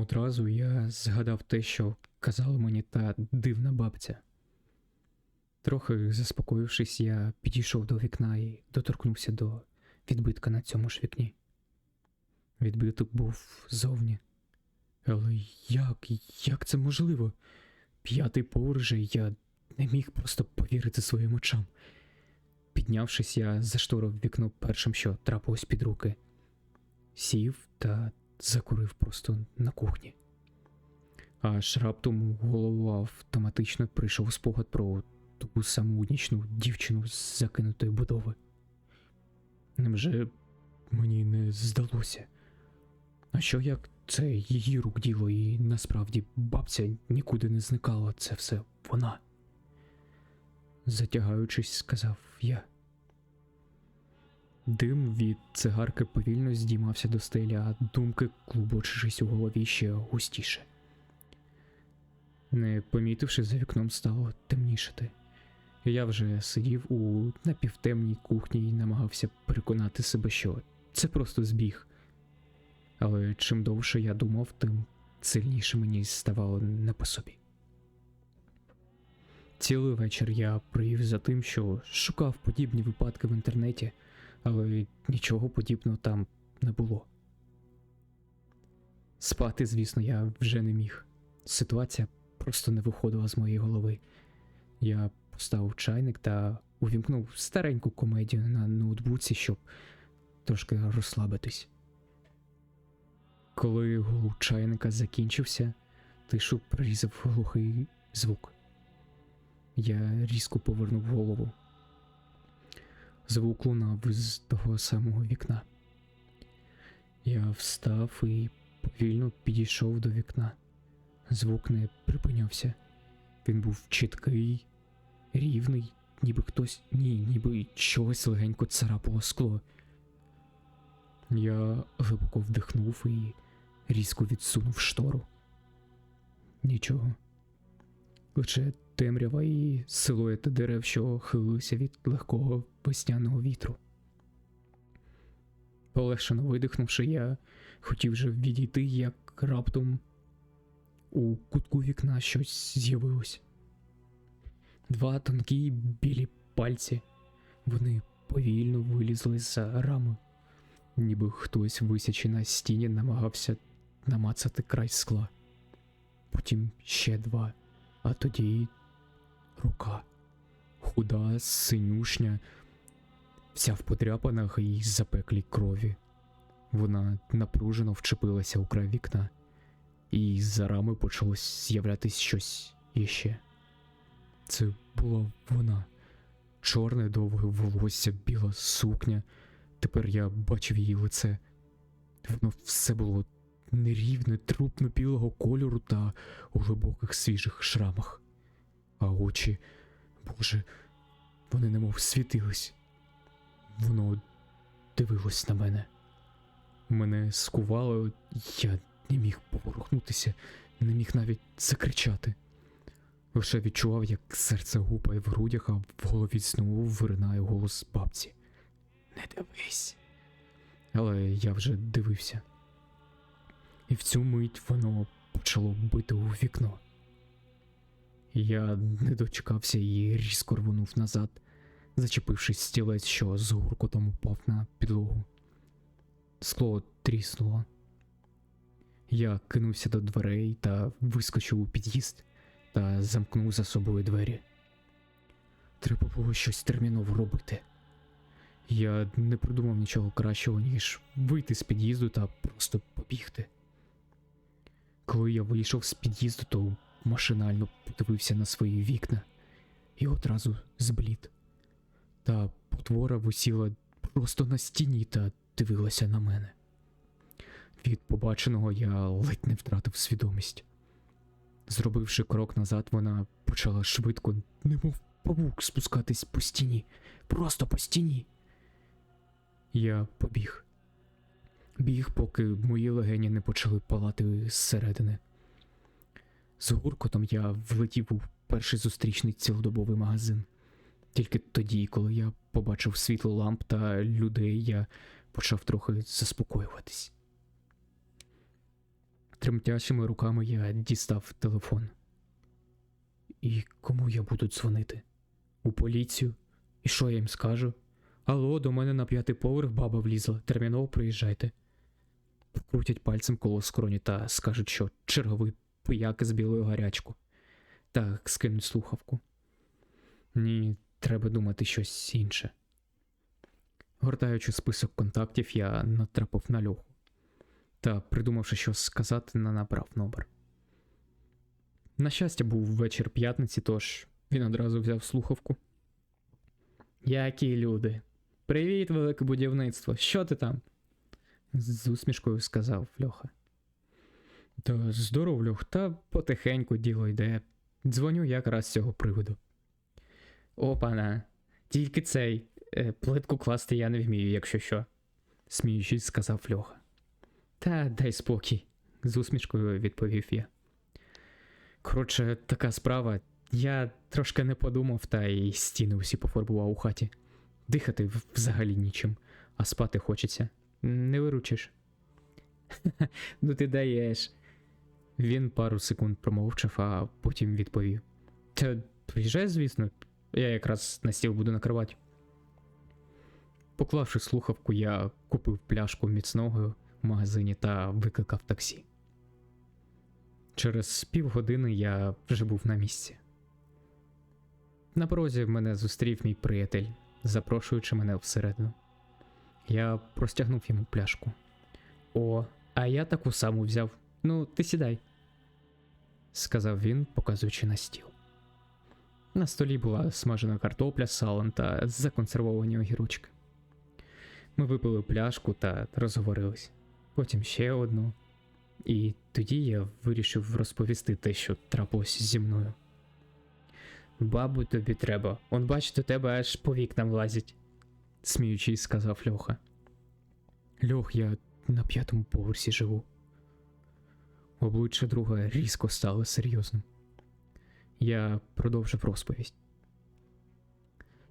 Одразу я згадав те, що казала мені та дивна бабця. Трохи заспокоївшись, я підійшов до вікна і доторкнувся до відбитка на цьому ж вікні. Відбиток був зовні. Але як, як це можливо? П'ятий поверх я не міг просто повірити своїм очам. Піднявшись, я зашторив вікно першим, що трапилось під руки, сів та закурив просто на кухні. Аж раптом у голову автоматично прийшов спогад про ту саму нічну дівчину з закинутої будови. Невже мені не здалося? А що як це її рук діло, і насправді бабця нікуди не зникала, це все вона? Затягаючись, сказав я. Дим від цигарки повільно здіймався до стелі, а думки, клубочились у голові ще густіше. Не помітивши, за вікном стало темнішати. Я вже сидів у напівтемній кухні і намагався переконати себе, що це просто збіг. Але чим довше я думав, тим сильніше мені ставало не по собі. Цілий вечір я провів за тим, що шукав подібні випадки в інтернеті, але нічого подібного там не було. Спати, звісно, я вже не міг. Ситуація просто не виходила з моєї голови. Я поставив чайник та увімкнув стареньку комедію на ноутбуці, щоб трошки розслабитись. Коли гул чайника закінчився, тишу прорізав глухий звук. Я різко повернув голову. Звук лунав з того самого вікна. Я встав і повільно підійшов до вікна. Звук не припинявся. Він був чіткий, рівний, ніби хтось ні, ніби чогось легенько царапало скло. Я глибоко вдихнув і різко відсунув штору. Нічого. Лише темрява і силуети дерев, що хилилися від легкого весняного вітру. Полегшено видихнувши, я хотів вже відійти, як раптом у кутку вікна щось з'явилось. Два тонкі білі пальці. Вони повільно вилізли за рами, ніби хтось, висячи на стіні, намагався намацати край скла. Потім ще два, а тоді рука. Худа, синюшня, вся в подряпанах і запеклій крові. Вона напружено вчепилася у край вікна, і за рами почалось з'являтись щось іще. Це була вона. Чорне довге волосся, біла сукня. Тепер я бачив її лице. Воно все було нерівне, трупно білого кольору та у глибоких свіжих шрамах. А очі, Боже, вони немов світились. Воно дивилось на мене. Мене скувало, я не міг поворухнутися, не міг навіть закричати. Лише відчував, як серце гупає в грудях, а в голові знову виринає голос бабці. Не дивись. Але я вже дивився. І в цю мить воно почало бити у вікно. Я не дочекався і різко рвонув назад, зачепившись стілець, що з гуркотом упав на підлогу. Скло тріснуло. Я кинувся до дверей та вискочив у під'їзд та замкнув за собою двері. Треба було щось терміново робити. Я не придумав нічого кращого, ніж вийти з під'їзду та просто побігти. Коли я вийшов з під'їзду, то машинально подивився на свої вікна і одразу зблід. Та потвора висіла просто на стіні та дивилася на мене. Від побаченого я ледь не втратив свідомість. Зробивши крок назад, вона почала швидко, немов павук, спускатись по стіні, просто по стіні. Я побіг. Біг, поки мої легені не почали палати зсередини. З гуркотом я влетів у перший зустрічний цілодобовий магазин. Тільки тоді, коли я побачив світло ламп та людей, я почав трохи заспокоюватись. Тремтячими руками я дістав телефон. І кому я буду дзвонити? У поліцію? І що я їм скажу? Алло, до мене на п'ятий поверх баба влізла, терміново приїжджайте. Покрутять пальцем коло скроні та скажуть, що черговий пияк з білою гарячку. Так, скинуть слухавку. Ні, треба думати щось інше. Гортаючи список контактів, я натрапив на льоху та, придумавши, що сказати, не набрав номер. На щастя, був вечір п'ятниці, тож він одразу взяв слухавку. Які люди. Привіт, велике будівництво. Що ти там? З усмішкою сказав Льоха. Та здоров, Льох, та потихеньку діло йде. Дзвоню якраз з цього приводу. Опана, тільки цей. Е, плитку класти я не вмію, якщо що, сміючись, сказав Льоха. Та дай спокій, з усмішкою відповів я. Коротше, така справа. Я трошки не подумав, та й стіни усі пофарбував у хаті. Дихати взагалі нічим, а спати хочеться. Не виручиш. ну ти даєш. Він пару секунд промовчав, а потім відповів. Та приїжджай, звісно, я якраз на стіл буду накривати. Поклавши слухавку, я купив пляшку міцного в магазині та викликав таксі. Через півгодини я вже був на місці. На порозі мене зустрів мій приятель, запрошуючи мене всередину. Я простягнув йому пляшку. О, а я таку саму взяв. Ну, ти сідай, сказав він, показуючи на стіл. На столі була смажена картопля, салом та законсервовані огірочки. Ми випили пляшку та розговорились. Потім ще одну. І тоді я вирішив розповісти те, що трапилося зі мною. Бабу тобі треба, он бач, до тебе аж по вікнам лазять, сміючись, сказав Льоха. Льох, я на п'ятому поверсі живу. Обличчя друга різко стало серйозним. Я продовжив розповість.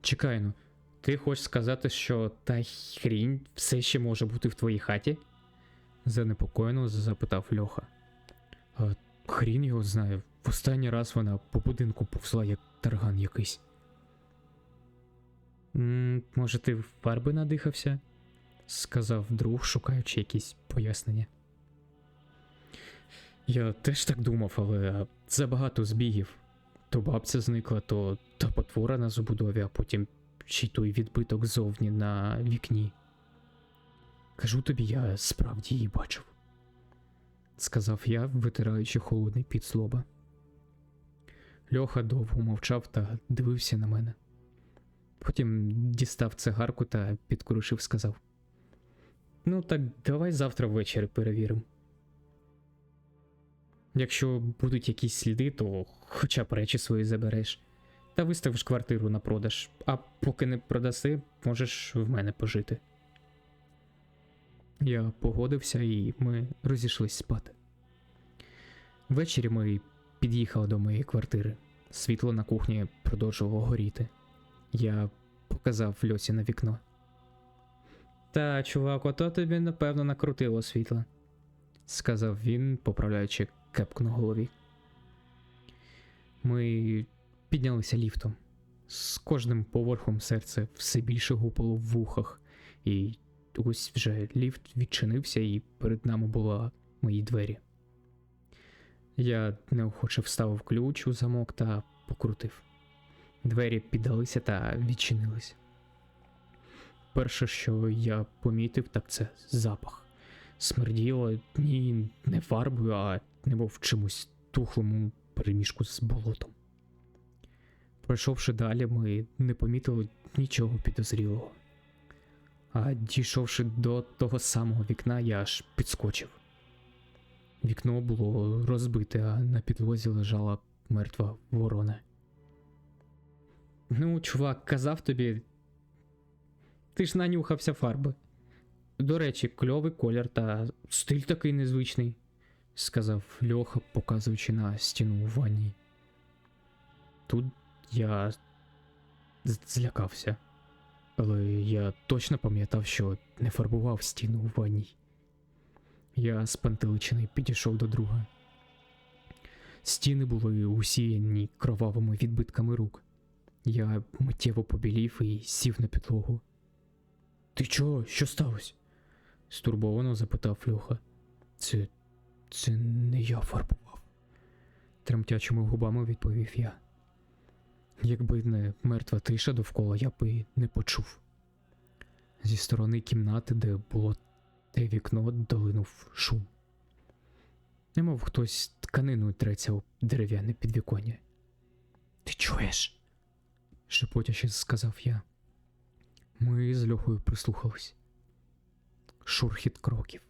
Чекай ну, ти хочеш сказати, що та хрінь все ще може бути в твоїй хаті? занепокоєно запитав Льоха. А хрін його знає. В останній раз вона по будинку повзла, як тарган якийсь. м може, ти в фарби надихався? сказав друг, шукаючи якісь пояснення. Я теж так думав, але забагато збігів. То бабця зникла, то та потвора на забудові, а потім ще й той відбиток зовні на вікні. Кажу тобі, я справді її бачив, сказав я, витираючи холодний під з лоба. Льоха довго мовчав та дивився на мене. Потім дістав цигарку та підкрушив, сказав: Ну, так давай завтра ввечері перевіримо. Якщо будуть якісь сліди, то хоча б речі свої забереш та виставиш квартиру на продаж, а поки не продаси, можеш в мене пожити. Я погодився і ми розійшлись спати. Ввечері ми під'їхали до моєї квартири. Світло на кухні продовжувало горіти. Я показав Льосі на вікно. Та, чувак, ото тобі напевно накрутило світло, сказав він, поправляючи кепку на голові. Ми піднялися ліфтом. З кожним поверхом серце все більше гупало в вухах, і ось вже ліфт відчинився, і перед нами були мої двері. Я неохоче вставив ключ у замок та покрутив. Двері піддалися та відчинились. Перше, що я помітив, так це запах. Смерділо ні не фарбою, а немов чимось тухлому перемішку з болотом. Пройшовши далі, ми не помітили нічого підозрілого. А дійшовши до того самого вікна, я аж підскочив. Вікно було розбите, а на підлозі лежала мертва ворона. Ну, чувак, казав тобі. Ти ж нанюхався фарби. До речі, кльовий колір та стиль такий незвичний, сказав Льоха, показуючи на стіну у ванні. Тут я злякався, але я точно пам'ятав, що не фарбував стіну у ванній. Я спантеличений підійшов до друга. Стіни були усіяні кровавими відбитками рук. Я миттєво побілів і сів на підлогу. Ти чого? Що сталося? стурбовано запитав Льоха. Це. Це не я фарбував. Тремтячими губами відповів я. Якби не мертва тиша довкола, я б і не почув. Зі сторони кімнати, де було те вікно, долинув шум. Немов хтось тканиною треться у дерев'яне підвіконня. Ти чуєш? шепотяче сказав я. Ми з Льохою прислухались. Шурхіт кроків.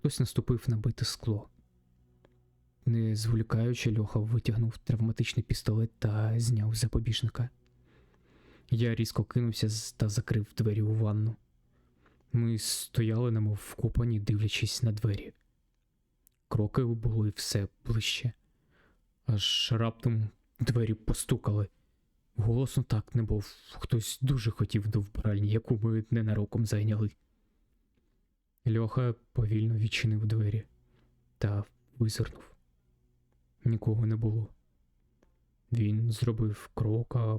Хтось наступив на бите скло. Не зволікаючи, Льоха витягнув травматичний пістолет та зняв запобіжника. Я різко кинувся та закрив двері у ванну. Ми стояли, немов вкопані, дивлячись на двері. Кроки були все ближче. Аж раптом двері постукали. Голосно так, не був хтось дуже хотів до вбиральні, яку ми ненароком зайняли. Льоха повільно відчинив двері та визирнув. Нікого не було. Він зробив крок, а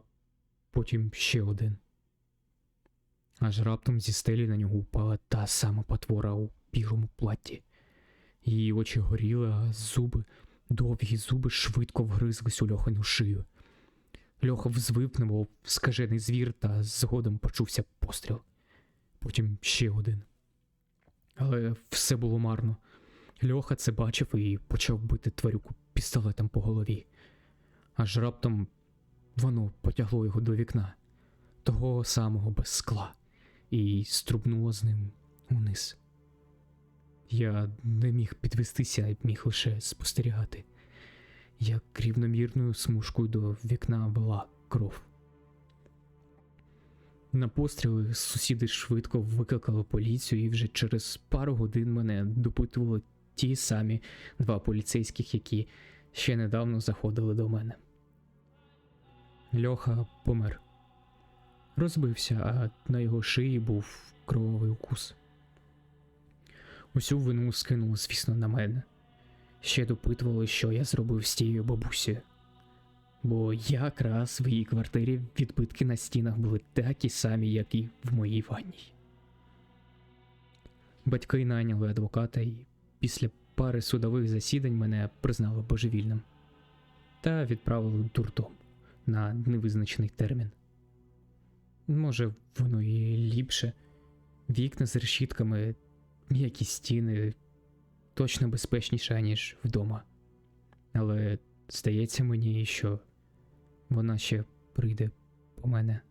потім ще один. Аж раптом зі стелі на нього впала та сама потвора у білому платті. Її очі горіли, а зуби, довгі зуби швидко вгризлись у льохану шию. Льоха взвив, немов скажений звір, та згодом почувся постріл. Потім ще один. Але все було марно. Льоха це бачив і почав бити тварюку пістолетом по голові. Аж раптом воно потягло його до вікна, того самого без скла, і струбнуло з ним униз. Я не міг підвестися, а міг лише спостерігати, як рівномірною смужкою до вікна вела кров. На постріли сусіди швидко викликали поліцію, і вже через пару годин мене допитували ті самі два поліцейських, які ще недавно заходили до мене. Льоха помер. Розбився, а на його шиї був кровавий укус. Усю вину скинули, звісно, на мене. Ще допитували, що я зробив з тією бабусею. Бо якраз в її квартирі відбитки на стінах були такі самі, як і в моїй ванній. Батьки найняли адвоката і після пари судових засідань мене признали божевільним та відправили дурдом на невизначений термін. Може, воно і ліпше. Вікна з решітками, м'які стіни точно безпечніше, ніж вдома. Але здається мені, що вона ще прийде по мене.